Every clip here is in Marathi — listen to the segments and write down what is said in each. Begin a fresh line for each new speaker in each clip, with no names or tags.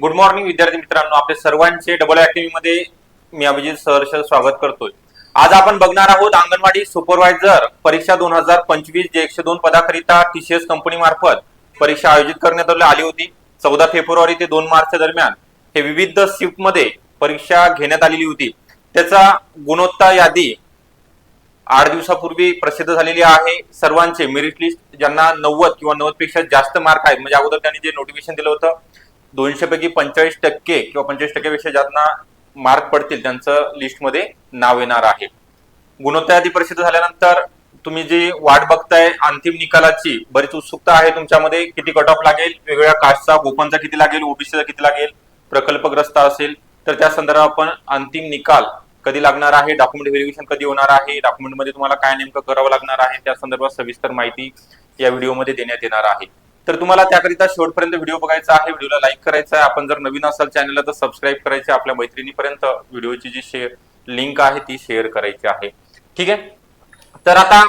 गुड मॉर्निंग विद्यार्थी मित्रांनो. आपले सर्वांचे डबल अकॅडमी मध्ये मी अभिजित सहर्ष स्वागत करतोय. आज आपण बघणार आहोत अंगणवाडी सुपरवायझर परीक्षा दोन हजार पंचवीस जे एकशे दोन पदाकरिता टीसीएस कंपनी मार्फत परीक्षा आयोजित करण्यात आली होती. चौदा फेब्रुवारी ते दोन मार्च दरम्यान हे विविध शिफ्टमध्ये परीक्षा घेण्यात आलेली होती. त्याचा गुणवत्ता यादी आठ दिवसापूर्वी प्रसिद्ध झालेली आहे. सर्वांचे मेरिट लिस्ट ज्यांना नव्वद किंवा नव्वदपेक्षा जास्त मार्क आहेत म्हणजे अगोदर त्यांनी जे नोटिफिकेशन दिलं होतं दोनशे पैकी पंचेचाळीस टक्के किंवा पंचेचाळीस टक्केपेक्षा ज्यांना मार्क पडतील त्यांचं लिस्टमध्ये नाव येणार आहे. गुणवत्ता यादी प्रसिद्ध झाल्यानंतर तुम्ही जी वाट बघताय अंतिम निकालाची बरीच उत्सुकता आहे तुमच्यामध्ये. किती कट ऑफ लागेल? वेगवेगळ्या कास्टचा गोपनचा किती लागेल? ओबीसीचा किती लागेल? प्रकल्पग्रस्त असेल तर त्या संदर्भात आपण अंतिम निकाल कधी लागणार आहे? डॉक्युमेंट व्हेरिफिकेशन कधी होणार आहे? डॉक्युमेंटमध्ये तुम्हाला काय नेमकं करावं लागणार आहे? त्या संदर्भात सविस्तर माहिती या व्हिडिओमध्ये देण्यात येणार आहे. तर तुम्हाला त्याकरिता शेवटपर्यंत व्हिडिओ बघायचा आहे व्हिडिओला लाईक करायचा आहे. आपण जर नवीन असाल चॅनलला तर सबस्क्राईब करायचे आपल्या मैत्रिणीपर्यंत व्हिडिओची जी शेअर लिंक आहे ती शेअर करायची आहे. ठीक आहे? तर आता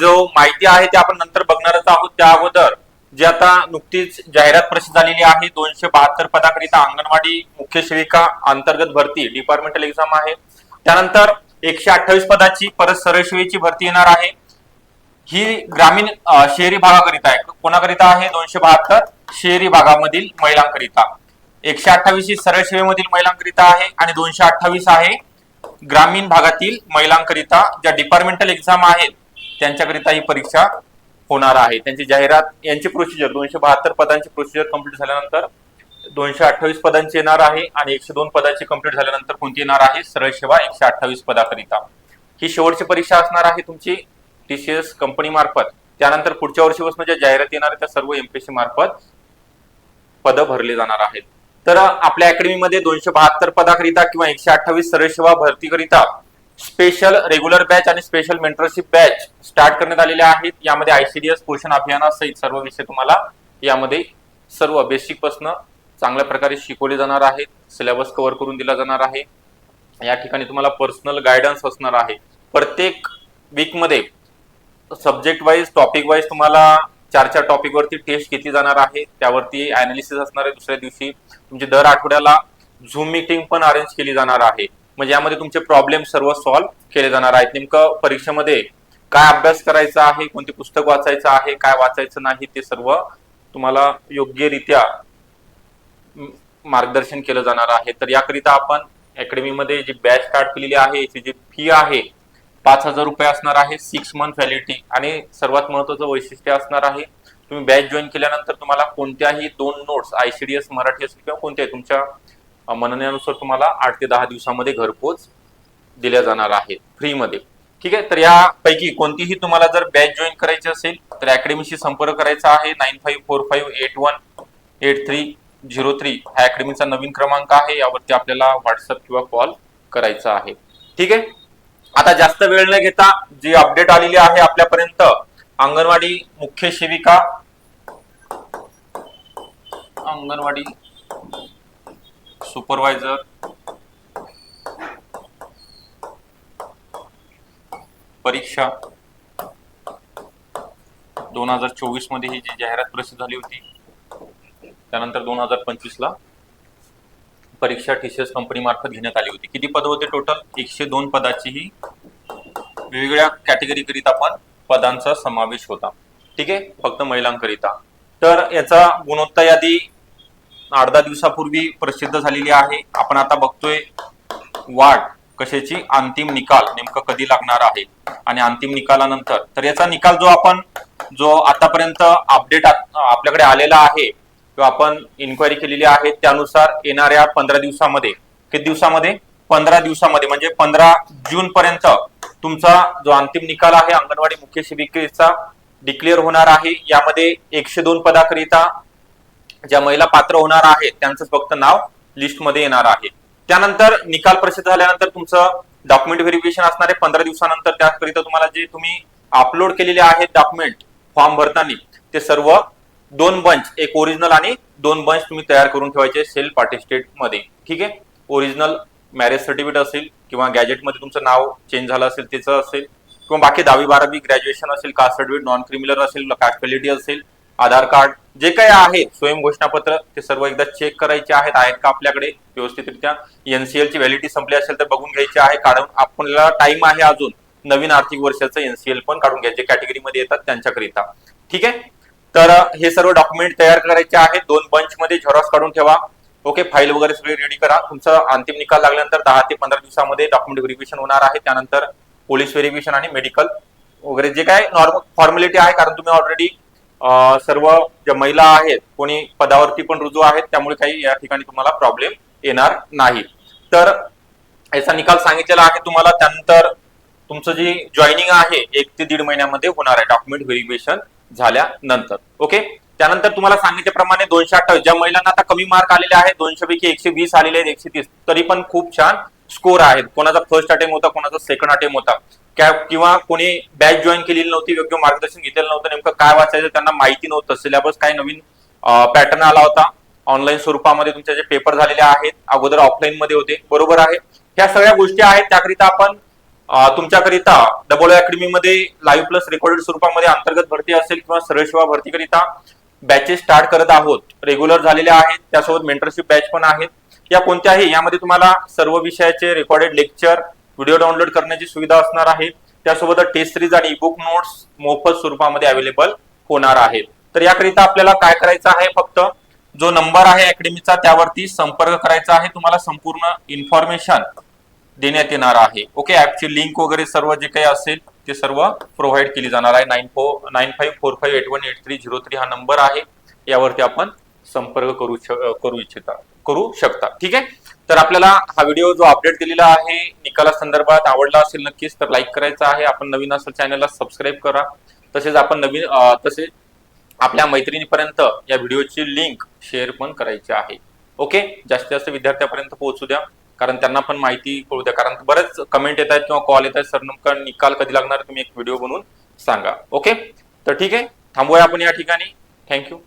जो माहिती आहे ते आपण नंतर बघणारच आहोत. त्या अगोदर जी आता नुकतीच जाहिरात प्रसिद्ध झालेली आहे दोनशे बहात्तर पदाकरिता अंगणवाडी मुख्य सेविका अंतर्गत भरती डिपार्टमेंटल एक्झाम आहे. त्यानंतर एकशे अठ्ठावीस पदाची परत सरळ सेवेची भरती येणार आहे. ही ग्रामीण शहरी भागाकरिता आहे. कोणाकरिता आहे? दोनशे बहात्तर शहरी भागामधील महिलांकरिता. एकशे अठ्ठावीस ही सरळ सेवेमधील महिलांकरिता आहे आणि दोनशे अठ्ठावीस आहे ग्रामीण भागातील महिलांकरिता. ज्या डिपार्टमेंटल एक्झाम आहेत त्यांच्याकरिता ही परीक्षा होणार आहे. त्यांची जाहिरात यांची प्रोसिजर दोनशे बहात्तर पदांची प्रोसिजर कंप्लीट झाल्यानंतर दोनशे अठ्ठावीस पदांची येणार आहे आणि एकशे दोन पदाची कंप्लीट झाल्यानंतर कोणती येणार आहे? सरळ सेवा एकशे अठ्ठावीस पदाकरिता. ही शेवटची परीक्षा असणार आहे तुमची. टीसीएस कंपनी मार्फत त्यानंतर पुढच्या वर्षीपासून ज्या जाहिरात येणार त्या सर्व एमपीएससी मार्फत पद भरले जाणार आहेत. तर आपल्या अकॅडमीमध्ये दोनशे बहात्तर पदाकरिता किंवा एकशे अठ्ठावीस सरळ सेवा भरतीकरिता स्पेशल रेग्युलर बॅच आणि स्पेशल मेंटरशिप बॅच स्टार्ट करण्यात आलेले आहेत. यामध्ये आयसीडीएस पोषण अभियानासहित सर्व विषय तुम्हाला यामध्ये सर्व बेसिक पासन चांगल्या प्रकारे शिकवले जाणार आहेत. सिलेबस कव्हर करून दिला जाणार आहे. या ठिकाणी तुम्हाला पर्सनल गायडन्स असणार आहे. प्रत्येक वीकमध्ये सब्जेक्ट वाईज टॉपिक वाईज तुम्हाला चार चार टॉपिकवरती टेस्ट घेतली जाणार आहे. त्यावरती अनालिसिस असणार आहे दुसऱ्या दिवशी तुमची दर आठवड्याला झूम मीटिंग पण अरेंज केली जाणार आहे. म्हणजे यामध्ये तुमचे प्रॉब्लेम सर्व सॉल्व्ह केले जाणार आहेत. नेमकं परीक्षेमध्ये काय अभ्यास करायचा आहे कोणते पुस्तक वाचायचं आहे काय वाचायचं नाही ते सर्व तुम्हाला योग्यरित्या मार्गदर्शन केलं जाणार आहे. तर याकरिता आपण अकॅडमीमध्ये जी बॅच स्टार्ट केलेली आहे याची जी फी आहे पाच हजार रुपये असणार आहे सिक्स मंथ व्हॅलिडिटी आणि सर्वात महत्वाचं वैशिष्ट्य असणार आहे तुम्ही बॅच जॉईन केल्यानंतर तुम्हाला कोणत्याही दोन नोट्स आयसीडीएस मराठी असेल किंवा कोणत्याही तुमच्या अ, म्हणण्यानुसार तुम्हाला आठ ते दहा दिवसामध्ये घरपोच दिल्या जाणार आहे फ्रीमध्ये ठीक आहे? तर यापैकी कोणतीही तुम्हाला जर बॅच जॉईन करायची असेल तर अकॅडमीशी संपर्क करायचा आहे nine five four five eight one eight three zero three हा अकॅडमीचा नवीन क्रमांक आहे यावरती आपल्याला व्हॉट्सअप किंवा कॉल करायचा आहे. ठीक आहे? आता जास्त वेळ न घेता जी अपडेट आलेली आहे आपल्यापर्यंत अंगणवाडी मुख्य सेविका. अंगणवाडी सुपरवायझर परीक्षा. दोन हजार चोवीसमध्ये ही जी जाहिरात प्रसिद्ध झाली होती त्यानंतर दोन हजार पंचवीस ला परीक्षा टीसीएस कंपनी मार्फत घेण्यात आली होती. किती पद होते टोटल एकशे दोन पदाची ही वेगवेगळ्या कॅटेगरी करिता पण पदांचा समावेश होता. ठीक आहे? फक्त महिलांकरिता. तर याचा गुणवत्ता यादी आठ दहा दिवसापूर्वी प्रसिद्ध झालेली आहे. आपण आता बघतोय वाट कशाची? अंतिम निकाल नेमकं कधी लागणार आहे? आणि अंतिम निकालानंतर तर याचा निकाल जो आपण जो आतापर्यंत अपडेट आपल्याकडे आलेला आहे किंवा आपण इन्क्वायरी केलेली आहे त्यानुसार येणाऱ्या पंधरा दिवसामध्ये किती दिवसामध्ये? पंधरा दिवसामध्ये म्हणजे पंधरा जून पर्यंत तुमचा जो अंतिम निकाल आहे अंगणवाडी मुख्य शिबिकेचा डिक्लेअर होणार आहे. यामध्ये एकशे दोन पदाकरिता ज्या महिला पात्र होणार आहेत त्यांचं फक्त नाव लिस्टमध्ये येणार आहे. त्यानंतर निकाल प्रसिद्ध झाल्यानंतर तुमचं डॉक्युमेंट व्हेरिफिकेशन असणार आहे. पंधरा दिवसानंतर त्याकरिता तुम्हाला जे तुम्ही अपलोड केलेले आहेत डॉक्युमेंट फॉर्म भरताना ते सर्व दोन बंच एक ओरिजिनल आणि दोन बंच तुम्ही तयार करून ठेवायचे सेल्फ अटेस्टेडमध्ये. ठीक आहे? ओरिजिनल मॅरेज सर्टिफिकेट असेल किंवा गॅजेटमध्ये तुमचं नाव चेंज झालं असेल त्याचं असेल किंवा बाकी दहावी बारावी ग्रॅज्युएशन असेल कास्ट सर्टिफिकेट नॉन क्रिमिनल असेल कास्ट असेल आधार कार्ड जे काही आहे स्वयं घोषणापत्र ते सर्व एकदा चेक करायचे आहेत आहेत का आपल्याकडे? व्यवस्थितरित्या एनसीएल ची व्हॅलिडिटी संपली असेल तर बघून घ्यायची आहे कारण आपल्याला टाइम आहे अजून. नवीन आर्थिक वर्षाचं एनसीएल पण काढून घ्यायचे कॅटेगरीमध्ये येतात त्यांच्याकरिता. ठीक आहे? तर हे सर्व डॉक्युमेंट तयार करायचे आहेत. दोन बंच मध्ये झेरॉक्स काढून ठेवा. ओके फाईल वगैरे सगळी रेडी करा. तुमचा अंतिम निकाल लागल्यानंतर दहा ते पंधरा दिवसामध्ये डॉक्युमेंट व्हेरिफिकेशन होणार आहे. त्यानंतर पोलीस व्हेरिफिकेशन आणि मेडिकल वगैरे. जे काय नॉर्मल फॉर्मॅलिटी आहे कारण तुम्ही ऑलरेडी सर्व ज्या महिला आहेत कोणी पदावरती पण रुजू आहेत त्यामुळे काही या ठिकाणी तुम्हाला प्रॉब्लेम येणार नाही. तर याचा निकाल सांगितलेला आहे तुम्हाला. त्यानंतर तुमचं जी जॉईनिंग आहे एक ते दीड महिन्यामध्ये होणार आहे डॉक्युमेंट व्हेरिफिकेशन झाल्यानंतर. ओके? त्यानंतर तुम्हाला सांगितल्याप्रमाणे दोनशे अठ्ठावीस ज्या महिलांना आता कमी मार्क आलेले आहेत दोनशे पैकी एकशे वीस आलेले आहेत एकशे तीस तरी पण खूप छान स्कोर आहेत. कोणाचा फर्स्ट अटेम होता कोणाचा सेकंड अटेम होता. किंवा कोणी बॅच जॉईन केलेली नव्हती योग्य मार्गदर्शन घेतलेलं नव्हतं नेमकं काय वाचायचं त्यांना माहिती नव्हतं. सिलेबस काय नवीन पॅटर्न आला होता. ऑनलाईन स्वरूपामध्ये तुमचे जे पेपर झालेले आहेत अगोदर ऑफलाईन मध्ये होते. बरोबर आहे. ह्या सगळ्या गोष्टी आहेत. त्याकरिता आपण तुमच्याकरिता डबल अकॅडमी मध्ये लाईव्ह प्लस रेकॉर्डेड स्वरूपामध्ये अंतर्गत भरती असेल किंवा सरळ सेवा भरतीकरिता बॅचेस स्टार्ट करत आहोत. रेग्युलर झालेल्या आहेत. त्यासोबत मेंटरशिप बॅच पण आहेत. या कोणत्याही यामध्ये तुम्हाला सर्व विषयाचे रेकॉर्डेड लेक्चर व्हिडिओ डाउनलोड करण्याची सुविधा असणार आहे. त्यासोबत टेस्ट सिरीज आणि बुक नोट्स मोफत स्वरूपामध्ये अवेलेबल होणार आहेत तर याकरिता आपल्याला काय करायचं आहे फक्त जो नंबर आहे अकॅडमीचा त्यावरती संपर्क करायचा आहे. तुम्हाला संपूर्ण इन्फॉर्मेशन देण्यात येणार आहे. ओके ऍपची लिंक वगैरे सर्व जे काही असेल ते सर्व प्रोव्हाइड केली जाणार आहे. Nine four nine five four five eight one eight three zero three हा नंबर आहे. यावरती आपण संपर्क करू करू इच्छिता करू शकता. ठीक आहे? तर आपल्याला हा व्हिडिओ जो अपडेट केलेला आहे निकाला संदर्भात आवडला असेल नक्कीच तर लाईक करायचा आहे. आपण नवीन असेल चॅनलला सबस्क्राईब करा. तसेच आपण नवीन तसेच आपल्या मैत्रिणीपर्यंत या व्हिडिओची लिंक शेअर पण करायची आहे. ओके जास्तीत जास्त विद्यार्थ्यापर्यंत पोहोचू द्या. कारण त्यांना पण माहिती कळू द्या. कारण बरेच कमेंट येत आहेत किंवा कॉल येत आहेत. सर नेमका निकाल कधी लागणार? तुम्ही एक व्हिडिओ बनवून सांगा. ओके तर ठीक आहे. थांबूया आपण या ठिकाणी. थँक्यू